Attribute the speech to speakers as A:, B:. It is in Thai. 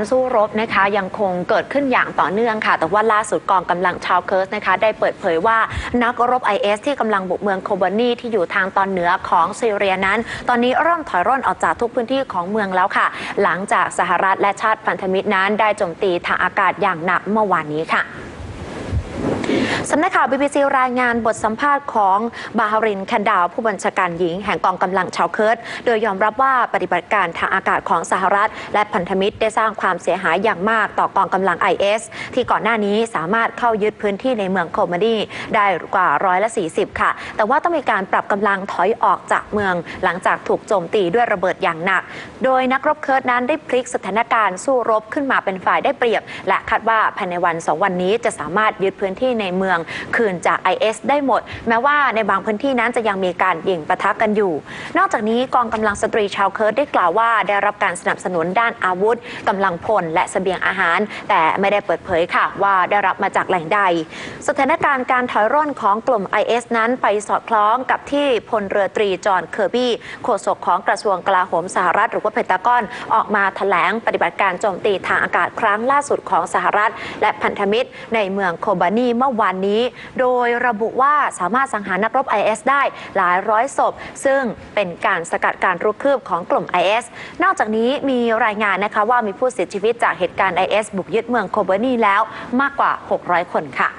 A: การสู้รบนะคะยังคงเกิดขึ้นอย่างต่อเนื่องค่ะ แต่ว่าล่าสุดกองกำลังชาวเคิร์สนะคะได้เปิดเผยว่านักรบ IS ที่กำลังบุกเมืองโคบานีที่อยู่ทางตอนเหนือของซีเรียนั้น ตอนนี้เริ่มถอยร่นออกจากทุกพื้นที่ของเมืองแล้วค่ะ หลังจากสหรัฐและชาติพันธมิตรนั้น ได้โจมตีทางอากาศอย่างหนักเมื่อวานนี้ค่ะ สำนักข่าว BBC รายงานบทสัมภาษณ์ของบาฮารินคันดาว ผู้บัญชาการหญิงแห่งกองกำลังชาวเคิร์ดโดยยอมรับว่าปฏิบัติการทางอากาศของสหรัฐ และพันธมิตรได้สร้างความเสียหายอย่างมากต่อกองกำลัง IS ที่ก่อนหน้านี้สามารถเข้ายึดพื้นที่ในเมืองโคมาดีได้กว่าร้อยละ 40 ค่ะ แต่ว่าต้องมีการปรับกำลังถอยออกจากเมือง หลังจากถูกโจมตีด้วยระเบิดอย่างหนัก โดยนักรบเคิร์ดนั้นได้พลิกสถานการณ์สู้รบขึ้นมาเป็นฝ่ายได้เปรียบ และคาดว่าภายในวันสองวันนี้จะสามารถยึดพื้นที่ในเมืองคืนจาก IS ได้หมด แม้ว่าในบางพื้นที่นั้นจะยังมีการยิงปะทะกันอยู่ นอกจากนี้กองกำลังสตรีชาวเคิร์ดได้กล่าวว่าได้รับการสนับสนุนด้านอาวุธกำลังพลและเสบียงอาหาร แต่ไม่ได้เปิดเผยค่ะว่าได้รับมาจากแหล่งใด สถานการณ์การถอยร่นของกลุ่ม IS นั้นไปสอดคล้องกับที่พลเรือตรีจอห์นเคอร์บี้โฆษกของกระทรวงกลาโหมสหรัฐ หรือว่าเพนตากอนออกมาแถลงปฏิบัติการโจมตีทางอากาศครั้งล่าสุดของสหรัฐ และพันธมิตรในเมืองโคบานีเมื่อวานนี้ โดยระบุว่าสามารถสังหารนักรบ IS ได้หลายร้อยศพ ซึ่งเป็นการสกัดการรุกคืบของกลุ่ม IS นอกจากนี้มีรายงานนะคะว่ามีผู้เสียชีวิตจากเหตุการณ์ IS บุกยึดเมืองโคเบอร์นีแล้วมากกว่า 600 คนค่ะ